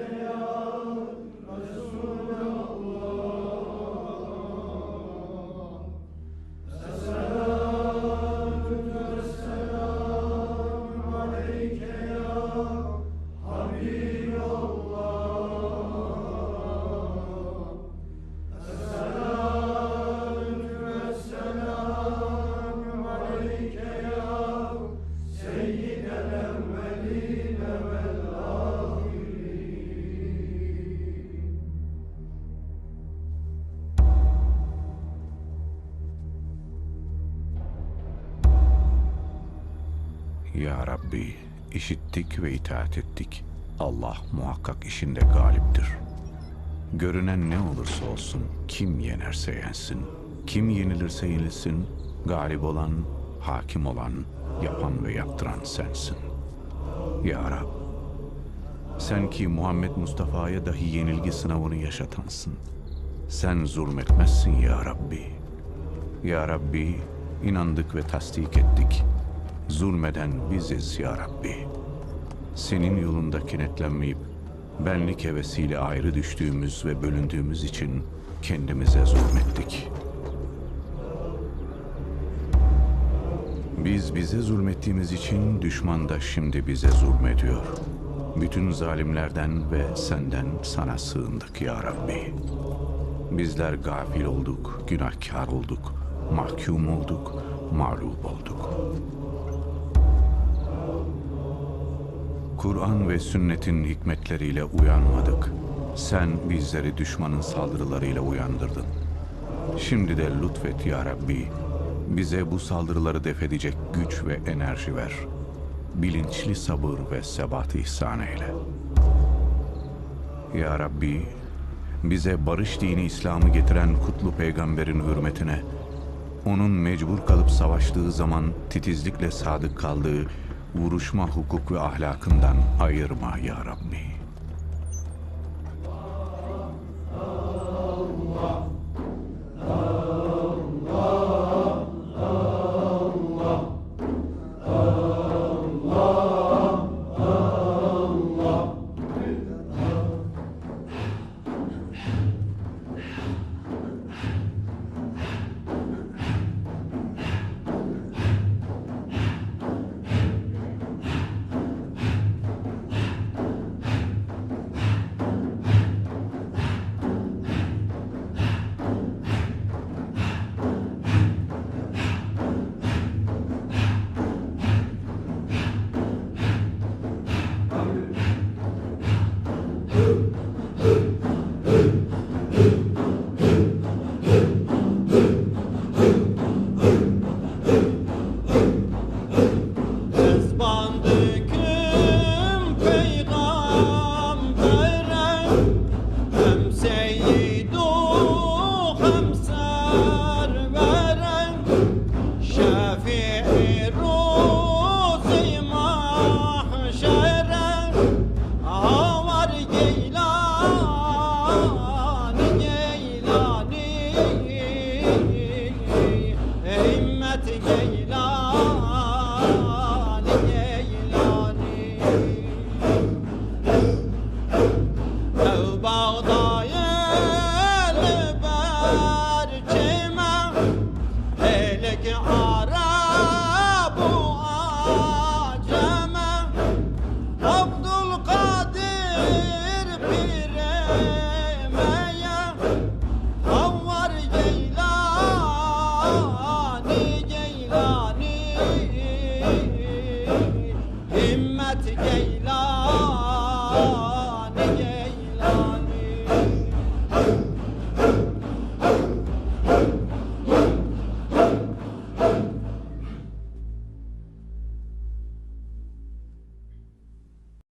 Amen. Ya Rabbi, işittik ve itaat ettik. Allah muhakkak işinde galiptir. Görünen ne olursa olsun, kim yenerse yensin, kim yenilirse yenilsin, galip olan, hakim olan, yapan ve yaptıran sensin. Ya Rab, sen ki Muhammed Mustafa'ya dahi yenilgi sınavını yaşatansın. Sen zulmetmezsin ya Rabbi. Ya Rabbi, inandık ve tasdik ettik. Zulmeden biziz ya Rabbi. Senin yolunda kenetlenmeyip, benlik hevesiyle ayrı düştüğümüz ve bölündüğümüz için kendimize zulmettik. Biz bize zulmettiğimiz için düşman da şimdi bize zulmediyor. Bütün zalimlerden ve senden sana sığındık ya Rabbi. Bizler gafil olduk, günahkar olduk, mahkum olduk, mağlup olduk. Kur'an ve sünnetin hikmetleriyle uyanmadık. Sen bizleri düşmanın saldırılarıyla uyandırdın. Şimdi de lütfet ya Rabbi. Bize bu saldırıları def edecek güç ve enerji ver. Bilinçli sabır ve sebat ihsan eyle. Ya Rabbi, bize barış dini İslam'ı getiren kutlu peygamberin hürmetine, onun mecbur kalıp savaştığı zaman titizlikle sadık kaldığı vuruşma hukuk ve ahlakından ayırma ya Rabbi. Himmet Himmet Geylani